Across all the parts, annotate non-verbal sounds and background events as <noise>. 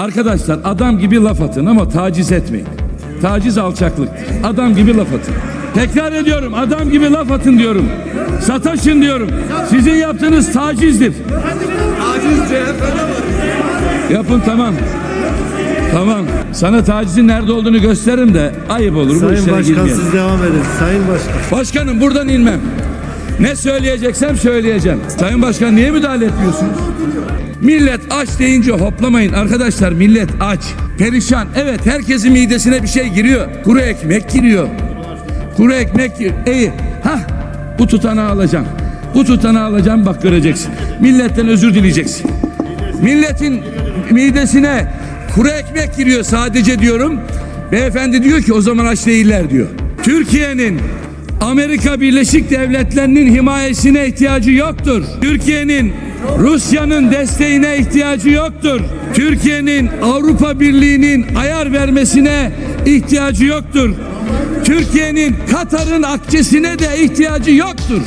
Arkadaşlar adam gibi laf atın ama taciz etmeyin. Taciz alçaklıktır. Adam gibi laf atın. Tekrar ediyorum adam gibi laf atın diyorum. Sataşın diyorum. Sizin yaptığınız tacizdir. Yapın tamam. Tamam. Sana tacizin nerede olduğunu gösteririm de ayıp olur bu Sayın işlere Başkan girmeyelim. siz devam edin. Sayın Başkan. Başkanım buradan inmem. Ne söyleyeceksem söyleyeceğim. Sayın Başkan niye müdahale etmiyorsunuz? Millet aç deyince hoplamayın arkadaşlar millet aç. Perişan. Evet herkesin midesine bir şey giriyor. Kuru ekmek giriyor. Kuru ekmek giriyor. İyi. Hah bu tutanağı alacağım. Bu tutanağı alacağım bak göreceksin. Milletten özür dileyeceksin. Milletin midesine kuru ekmek giriyor sadece diyorum. Beyefendi diyor ki o zaman aç değiller diyor. Türkiye'nin Amerika Birleşik Devletleri'nin himayesine ihtiyacı yoktur. Türkiye'nin Rusya'nın desteğine ihtiyacı yoktur. Türkiye'nin Avrupa Birliği'nin ayar vermesine ihtiyacı yoktur. Türkiye'nin Katar'ın akçesine de ihtiyacı yoktur.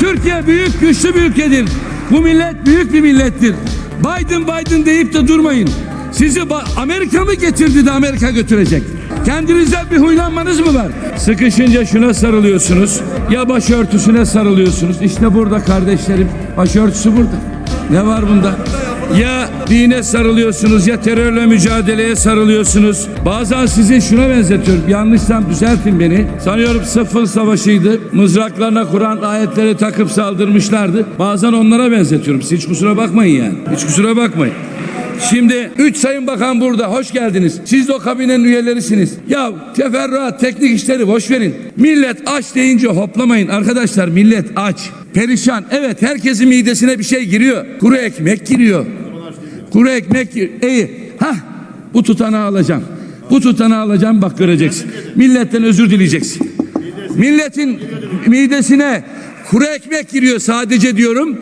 Türkiye büyük güçlü bir ülkedir. Bu millet büyük bir millettir. Biden Biden deyip de durmayın. Sizi Amerika mı getirdi de Amerika götürecek? Kendinizden bir huylanmanız mı var? Sıkışınca şuna sarılıyorsunuz. Ya başörtüsüne sarılıyorsunuz. İşte burada kardeşlerim. Başörtüsü burada. Ne var bunda? Ya dine sarılıyorsunuz ya terörle mücadeleye sarılıyorsunuz. Bazen sizi şuna benzetiyorum. Yanlışsam düzeltin beni. Sanıyorum sıfır savaşıydı. Mızraklarına Kur'an ayetleri takıp saldırmışlardı. Bazen onlara benzetiyorum. Siz hiç kusura bakmayın yani. Hiç kusura bakmayın. Şimdi üç sayın bakan burada. Hoş geldiniz. Siz de o kabinenin üyelerisiniz. Ya teferruat, teknik işleri boş verin. Millet aç deyince hoplamayın. Arkadaşlar millet aç. Perişan. Evet herkesin midesine bir şey giriyor. Kuru ekmek giriyor. Kuru ekmek İyi. Hah bu tutanağı alacağım. Bu tutanağı alacağım bak göreceksin. Milletten özür dileyeceksin. Milletin midesine kuru ekmek giriyor sadece diyorum.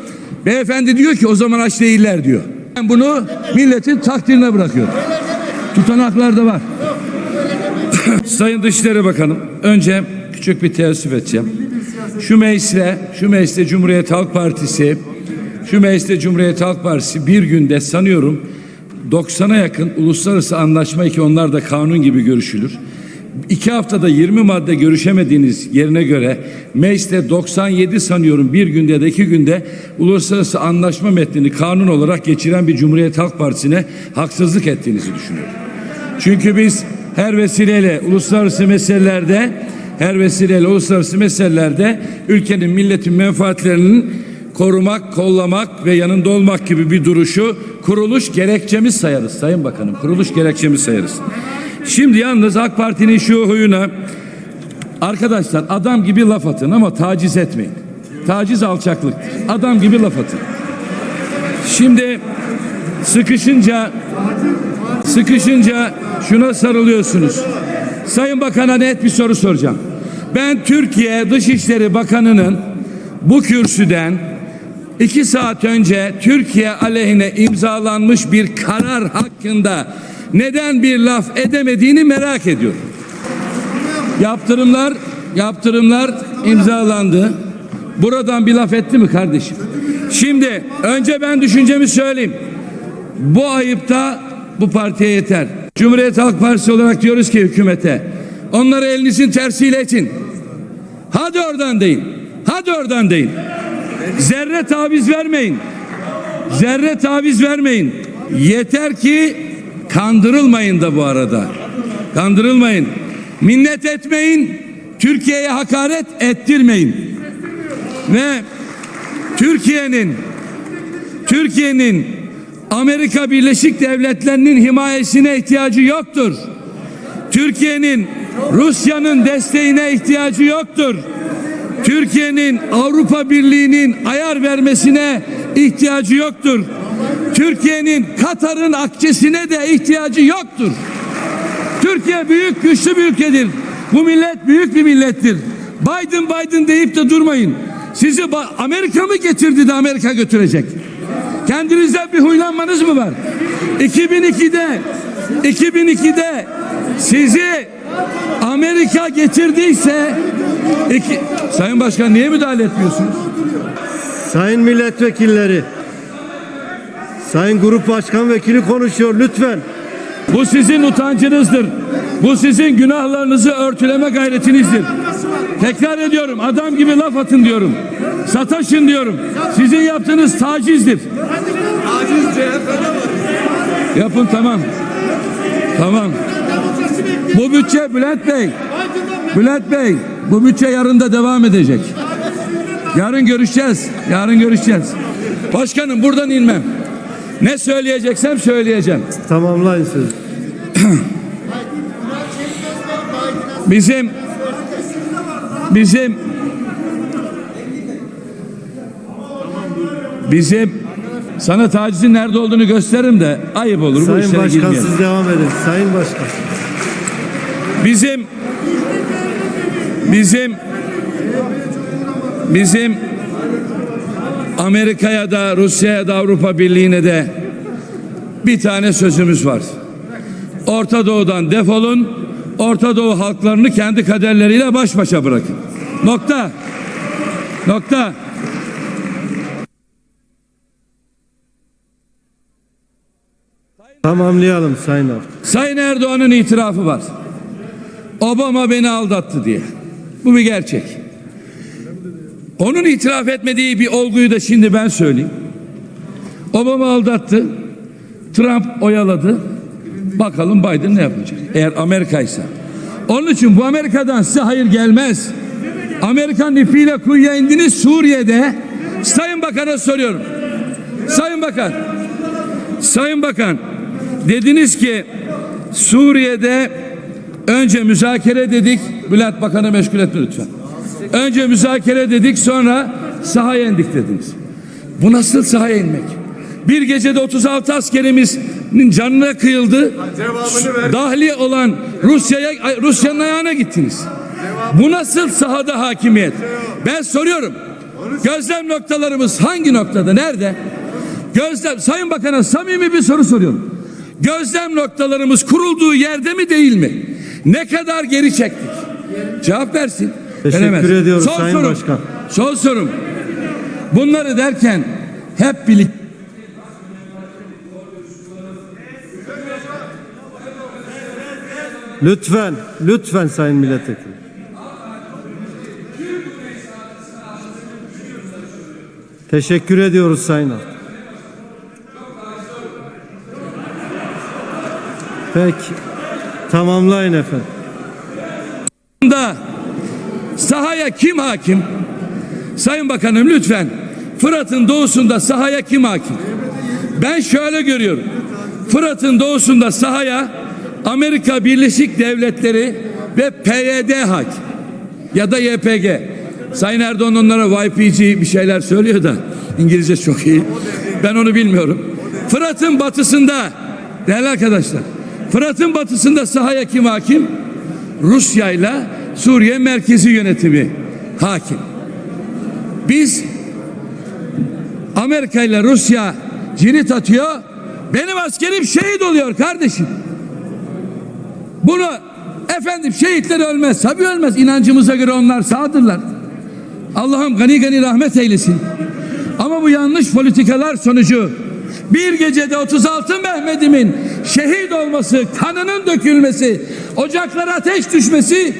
Beyefendi diyor ki o zaman aç değiller diyor. Ben bunu milletin takdirine bırakıyorum. Tutanaklar da var. <laughs> Sayın Dışişleri Bakanım, önce küçük bir teessüf edeceğim. Şu mecliste, şu mecliste Cumhuriyet Halk Partisi, şu mecliste Cumhuriyet Halk Partisi bir günde sanıyorum 90'a yakın uluslararası anlaşma ki onlar da kanun gibi görüşülür. İki haftada 20 madde görüşemediğiniz yerine göre mecliste 97 sanıyorum bir günde da iki günde uluslararası anlaşma metnini kanun olarak geçiren bir Cumhuriyet Halk Partisi'ne haksızlık ettiğinizi düşünüyorum. Çünkü biz her vesileyle uluslararası meselelerde her vesileyle uluslararası meselelerde ülkenin milletin menfaatlerinin korumak, kollamak ve yanında olmak gibi bir duruşu kuruluş gerekçemiz sayarız Sayın Bakanım. Kuruluş gerekçemiz sayarız. Şimdi yalnız AK Parti'nin şu huyuna arkadaşlar adam gibi laf atın ama taciz etmeyin. Taciz alçaklıktır. Adam gibi laf atın. Şimdi sıkışınca Sıkışınca şuna sarılıyorsunuz. Sayın Bakan'a net bir soru soracağım. Ben Türkiye Dışişleri Bakanı'nın bu kürsüden iki saat önce Türkiye aleyhine imzalanmış bir karar hakkında neden bir laf edemediğini merak ediyorum. Yaptırımlar, yaptırımlar imzalandı. Buradan bir laf etti mi kardeşim? Şimdi önce ben düşüncemi söyleyeyim. Bu ayıpta bu partiye yeter. Cumhuriyet Halk Partisi olarak diyoruz ki hükümete onları elinizin tersiyle itin. Hadi oradan deyin. Hadi oradan deyin. Zerre taviz vermeyin. Zerre taviz vermeyin. Yeter ki kandırılmayın da bu arada. Kandırılmayın. Minnet etmeyin. Türkiye'ye hakaret ettirmeyin. Ve Türkiye'nin Türkiye'nin Amerika Birleşik Devletleri'nin himayesine ihtiyacı yoktur. Türkiye'nin Rusya'nın desteğine ihtiyacı yoktur. Türkiye'nin Avrupa Birliği'nin ayar vermesine ihtiyacı yoktur. Türkiye'nin Katar'ın akçesine de ihtiyacı yoktur. Türkiye büyük güçlü bir ülkedir. Bu millet büyük bir millettir. Biden Biden deyip de durmayın. Sizi Amerika mı getirdi de Amerika götürecek? Kendinizden bir huylanmanız mı var? 2002'de 2002'de sizi Amerika getirdiyse iki, Sayın Başkan niye müdahale etmiyorsunuz? Sayın milletvekilleri. Sayın Grup Başkan Vekili konuşuyor lütfen. Bu sizin utancınızdır. Bu sizin günahlarınızı örtüleme gayretinizdir. Tekrar ediyorum adam gibi laf atın diyorum. Sataşın diyorum. Sizin yaptığınız tacizdir. Yapın tamam. Tamam. Bu bütçe Bülent Bey. Bülent Bey bu bütçe yarın da devam edecek. Yarın görüşeceğiz. Yarın görüşeceğiz. Başkanım buradan inmem. Ne söyleyeceksem söyleyeceğim. Tamamlayın sözü. Bizim bizim bizim sana tacizin nerede olduğunu gösteririm de ayıp olur bu Sayın işlere Başkan girmeyelim. siz devam edin. Sayın Başkan. Bizim bizim bizim Amerika'ya da Rusya'ya da Avrupa Birliği'ne de bir tane sözümüz var. Orta Doğu'dan defolun. Orta Doğu halklarını kendi kaderleriyle baş başa bırakın. Nokta. Nokta. Tamamlayalım Sayın Avcı. Sayın Erdoğan'ın itirafı var. Obama beni aldattı diye. Bu bir gerçek. Onun itiraf etmediği bir olguyu da şimdi ben söyleyeyim. Obama aldattı. Trump oyaladı. Bakalım Biden ne yapacak? Eğer Amerika ise. Onun için bu Amerika'dan size hayır gelmez. Amerikan ipiyle kuyuya indiniz Suriye'de. Sayın Bakan'a soruyorum. Sayın Bakan. Sayın Bakan dediniz ki Suriye'de önce müzakere dedik. Bülent Bakan'ı meşgul etme lütfen. Önce müzakere dedik sonra sahaya indik dediniz. Bu nasıl sahaya inmek? Bir gecede 36 askerimizin canına kıyıldı. Dahli olan Rusya'ya Rusya'nın ayağına gittiniz. Bu nasıl sahada hakimiyet? Ben soruyorum. Gözlem noktalarımız hangi noktada? Nerede? Gözlem Sayın Bakan'a samimi bir soru soruyorum. Gözlem noktalarımız kurulduğu yerde mi değil mi? Ne kadar geri çektik? Cevap versin. Teşekkür Veremez. ediyoruz Son Sayın sorum. Başkan. Son sorum. Bunları derken hep birlikte Lütfen, lütfen Sayın Milletvekili. Teşekkür ediyoruz Sayın Avcı. Peki. Tamamlayın efendim. da sahaya kim hakim? Sayın Bakanım lütfen Fırat'ın doğusunda sahaya kim hakim? Ben şöyle görüyorum. Fırat'ın doğusunda sahaya Amerika Birleşik Devletleri ve PYD hakim ya da YPG. Sayın Erdoğan onlara YPG bir şeyler söylüyor da İngilizce çok iyi. Ben onu bilmiyorum. Fırat'ın batısında değerli arkadaşlar Fırat'ın batısında sahaya kim hakim? Rusya ile Suriye merkezi yönetimi hakim. Biz Amerika ile Rusya cirit atıyor. Benim askerim şehit oluyor kardeşim. Bunu efendim şehitler ölmez. Tabii ölmez. İnancımıza göre onlar sağdırlar. Allah'ım gani gani rahmet eylesin. Ama bu yanlış politikalar sonucu bir gecede 36 Mehmet'imin şehit olması, kanının dökülmesi, ocaklara ateş düşmesi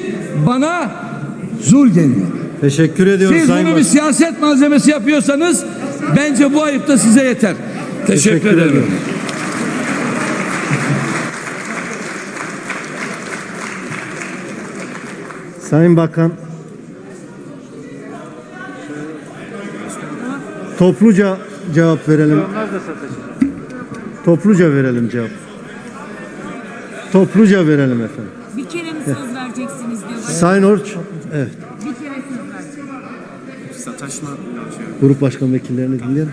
bana zul geliyor. Teşekkür ediyoruz Siz Sayın bunu bir siyaset malzemesi yapıyorsanız bence bu ayıp da size yeter. Teşekkür, Teşekkür ederim. ederim. Sayın Bakan. Topluca cevap verelim. Topluca verelim cevap. Topluca verelim efendim. Bir kere mi söz vereceksiniz diyor. Sayın Orç. Evet. Bir kere söz vereceksiniz. Grup başkan vekillerini dinleyelim.